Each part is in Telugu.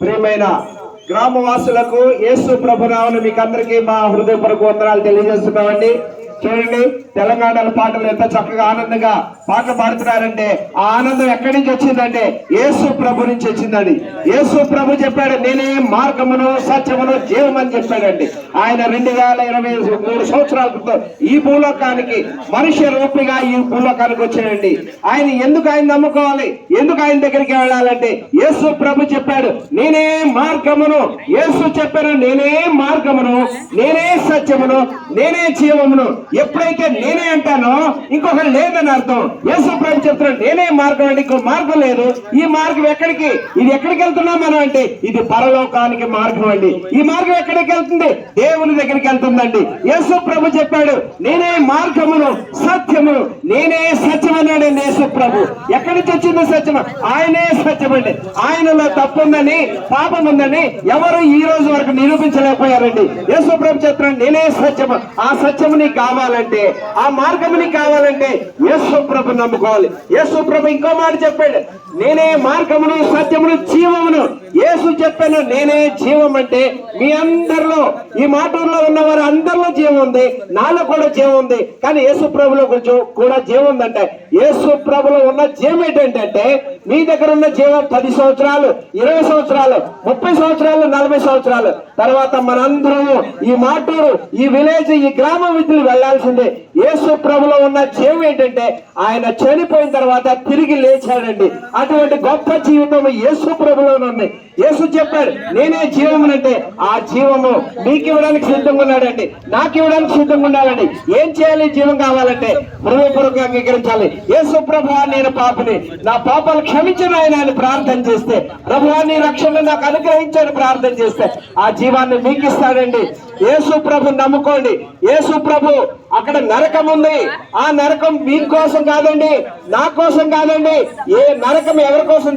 ప్రియమైన గ్రామవాసులకు యేసు ప్రభునామను మీకు అందరికీ మా హృదయపూర్వక వందనాలు తెలియజేస్తున్నామండి. చూడండి. తెలంగాణలో పాటలు ఎంత చక్కగా ఆనందంగా పాటలు పాడుతున్నారంటే ఆ ఆనందం ఎక్కడి నుంచి వచ్చిందంటే యేసు ప్రభు నుంచి వచ్చిందండి. యేసు ప్రభు చెప్పాడు నేనే మార్గమును సత్యమును జీవం అని చెప్పాడండి. ఆయన రెండు వేల ఇరవై మూడు సంవత్సరాల క్రితం ఈ భూలోకానికి మనుష్య రూపిగా ఈ భూలోకానికి వచ్చాడండి. ఆయన ఎందుకు ఆయన నమ్ముకోవాలి? ఎందుకు ఆయన దగ్గరికి వెళ్ళాలంటే యేసు ప్రభు చెప్పాడు నేనే మార్గమును. యేసు చెప్పాను నేనే మార్గమును నేనే సత్యమును నేనే జీవమును. ఎప్పుడైతే నేనే అంటాను ఇంకొకరు లేదని అర్థం. యేసు ప్రభు చెప్తున్నాడు నేనే మార్గం అంటే ఇంకో మార్గం లేదు. ఈ మార్గం ఎక్కడికి? ఇది ఎక్కడికి వెళ్తున్నాం మనం అంటే ఇది పరలోకానికి మార్గం అండి. ఈ మార్గం ఎక్కడికి వెళ్తుంది? దేవుని దగ్గరికి వెళ్తుందండి. యేసు ప్రభు చెప్పాడు నేనే మార్గమును సత్యమును నేనే సత్యం అన్నాడు యేసు ప్రభు. ఎక్కడి నుంచి వచ్చింది సత్యం ఆయనే సత్యం అండి ఆయనలో తప్పు ఉందని పాపం ఉందని ఎవరు ఈ రోజు వరకు నిరూపించలేకపోయారండి. యేసు ప్రభు చెప్తున్నాడు నేనే సత్యము. ఆ సత్యము నీకు కావాలంటే ఆ మార్గముని నీకు కావాలంటే యేసు ప్రభు నమ్ముకోవాలి. యేసు ప్రభు ఇంకో మాట చెప్పాడు. నేనే మార్గమును సత్యమును జీవమును. యేసు చెప్పాను నేనే జీవం అంటే మీ అందరిలో ఈ మాటల్లో ఉన్న వారు అందరిలో జీవం ఉంది నాలో కూడా జీవం ఉంది. కానీ యేసు ప్రభులో కొంచెం కూడా జీవం ఉందంటే యేసు ప్రభులో ఉన్న జీవం ఏంటంటే మీ దగ్గర ఉన్న జీవం పది సంవత్సరాలు ఇరవై సంవత్సరాలు ముప్పై సంవత్సరాలు నలభై సంవత్సరాలు. తర్వాత మనందరము ఈ మాటూరు ఈ విలేజ్ ఈ గ్రామం విధులు వెళ్ళాల్సిందే. యేసు ప్రభులో ఉన్న జీవం ఏంటంటే ఆయన చనిపోయిన తర్వాత తిరిగి లేచాడండి. అటువంటి గొప్ప జీవితం యేసు ప్రభులో ఉంది. యేసు చెప్పాడు నేనే జీవమునంటే ఆ జీవము మీకు ఇవ్వడానికి సిద్ధంగా ఉన్నాడండి. నాకు ఇవ్వడానికి సిద్ధంగా ఉండాలండి. ఏం చేయాలి? జీవం కావాలంటే హృదయపూర్వకంగా అంగీకరించాలి. యేసు ప్రభు నేను పాపని. నా పాపాలు క్షమించను ఆయన అని ప్రార్థన చేస్తే ప్రభువాన్ని రక్షణ నాకు అనుగ్రహించని ప్రార్థన చేస్తే ఆ జీవాన్ని మీకు ఇస్తాడండి యేసు ప్రభు నమ్ముకోండి. యేసు ప్రభు అక్కడ నరకం ఉంది. ఆ నరకం మీకోసం కాదండి నా కోసం కాదండి. ఏ నరకం ఎవరి కోసం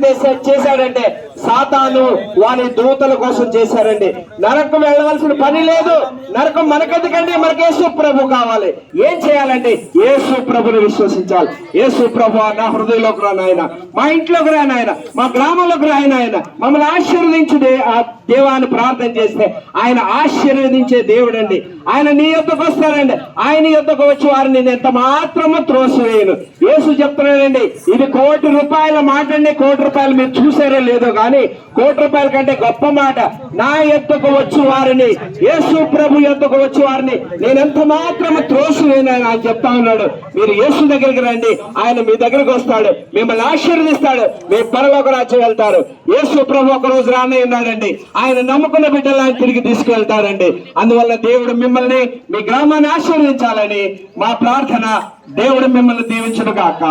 చేశాడంటే సాతాను వాని దూతల కోసం చేశారండి. నరకం వెళ్ళవలసిన పని లేదు. నరకం మనకెందుకండి? మనకి యేసు ప్రభు కావాలి. ఏం చేయాలండి? యేసు ప్రభుని విశ్వసించాలి. యేసు ప్రభు నా హృదయంలోకి రా నాయన. మా ఇంట్లోకి రా నాయన. మా గ్రామంలోకి రా నాయన. మమ్మల్ని ఆశీర్వదించుడే ఆ దేవాన్ని ప్రార్థన చేస్తే ఆయన ఆశీర్వదించి ఇచ్చే దేవుడండి. ఆయన నీ యొక్కకు వస్తారండి ఆయన యొక్కకు వచ్చి వారిని నేను ఎంత మాత్రము త్రోసివేయను. యేసు చెప్తున్నానండి ఇది కోటి రూపాయల మాట అండి. కోటి రూపాయలు మీరు చూసారో లేదో కానీ కోటి రూపాయల కంటే గొప్ప మాట. నా యొక్కకు వచ్చి వారిని యేసు ప్రభు యొక్కకు వచ్చి వారిని నేను ఎంత మాత్రము త్రోసివేయను అని ఆయన చెప్తా ఉన్నాడు. మీరు యేసు దగ్గరికి రండి ఆయన మీ దగ్గరకు వస్తాడు మిమ్మల్ని ఆశీర్వదిస్తాడు మీ పరలోక రాజ్యం వెళ్తారు. యేసు ప్రభు ఒక రోజు రానే ఉన్నాడండి. ఆయన నమ్ముకున్న బిడ్డలు ఆయన తిరిగి తీసుకువెళ్తారండి అందువల్ల దేవుడు మిమ్మల్ని మీ గ్రామాన్ని ఆశీర్వదించాలని మా ప్రార్థన దేవుడు మిమ్మల్ని దీవించును కాక